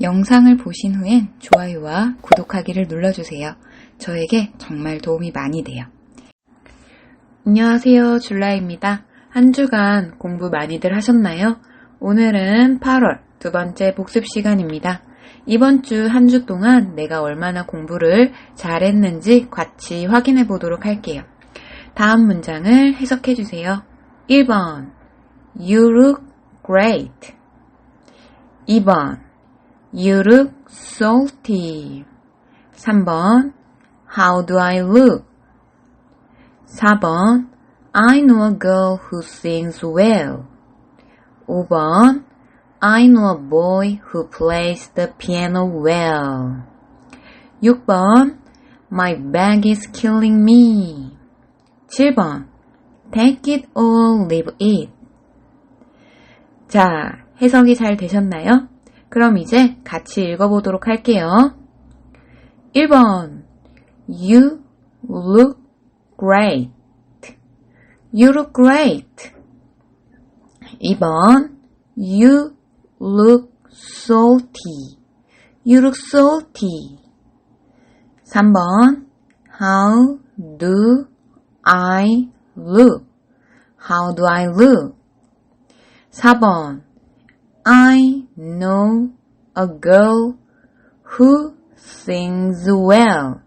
영상을 보신 후엔 좋아요와 구독하기를 눌러주세요. 저에게 정말 도움이 많이 돼요. 안녕하세요. 줄라입니다. 한 주간 공부 많이들 하셨나요? 오늘은 8월 두 번째 복습 시간입니다. 이번 주 한 주 동안 내가 얼마나 공부를 잘했는지 같이 확인해 보도록 할게요. 다음 문장을 해석해 주세요. 1번 You look great. 2번 You look salty. 3번 How do I look? 4번 I know a girl who sings well. 5번 I know a boy who plays the piano well. 6번 My bag is killing me. 7번 Take it or leave it. 자, 해석이 잘 되셨나요? 그럼 이제 같이 읽어보도록 할게요. 1번 You look great. You look great. 2번 You look salty. You look salty. 3번 How do I look? How do I look? 4번 I know a girl who sings well.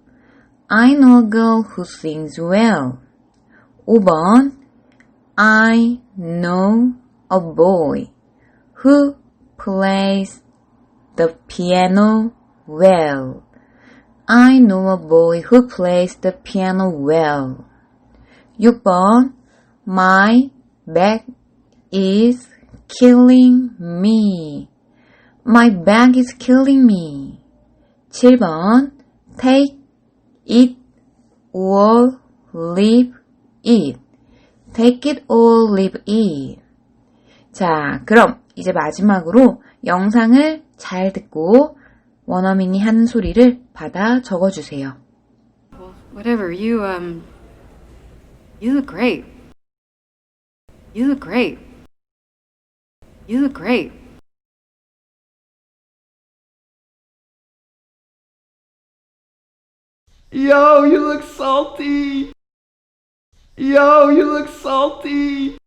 I know a girl who sings well. 5번 I know a boy who plays the piano well. I know a boy who plays the piano well. 6번 My back is killing me. My back is killing me. 7번 Take it or leave it. Take it or leave it. 자, 그럼 이제 마지막으로 영상을 잘 듣고 원어민이 하는 소리를 받아 적어 주세요. Whatever, you, um, you look great. You look great. You look great. Yo, you look salty. Yo, you look salty.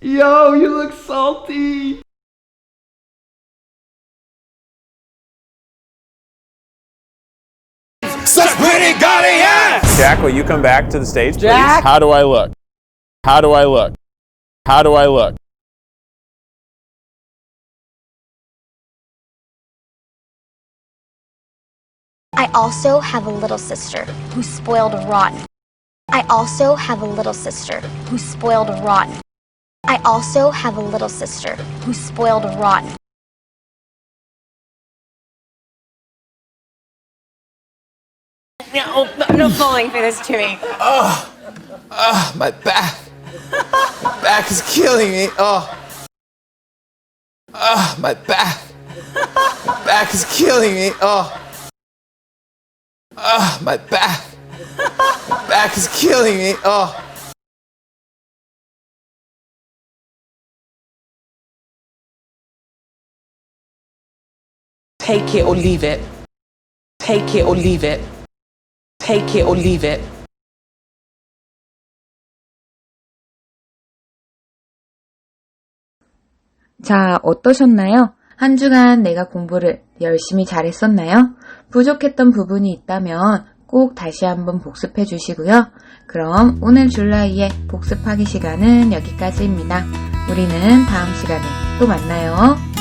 Yo, you look salty. Such pretty gaudy ass! Jack, will you come back to the stage, please? Jack? How do I look? How do I look? How do I look? I also have a little sister who's spoiled rotten. I also have a little sister who's spoiled rotten. I also have a little sister who's spoiled rotten. No, I'm not falling for this, Timmy. Ah, my back. My back is killing me. Oh. Ah, my back. My back is killing me. Oh. Ah, my back. My back is killing me. Oh. Take it or leave it. Take it or leave it. Take it or leave it. 자, 어떠셨나요? 한 주간 내가 공부를 열심히 잘했었나요? 부족했던 부분이 있다면 꼭 다시 한번 복습해 주시고요. 그럼 오늘 줄라이의 복습하기 시간은 여기까지입니다. 우리는 다음 시간에 또 만나요.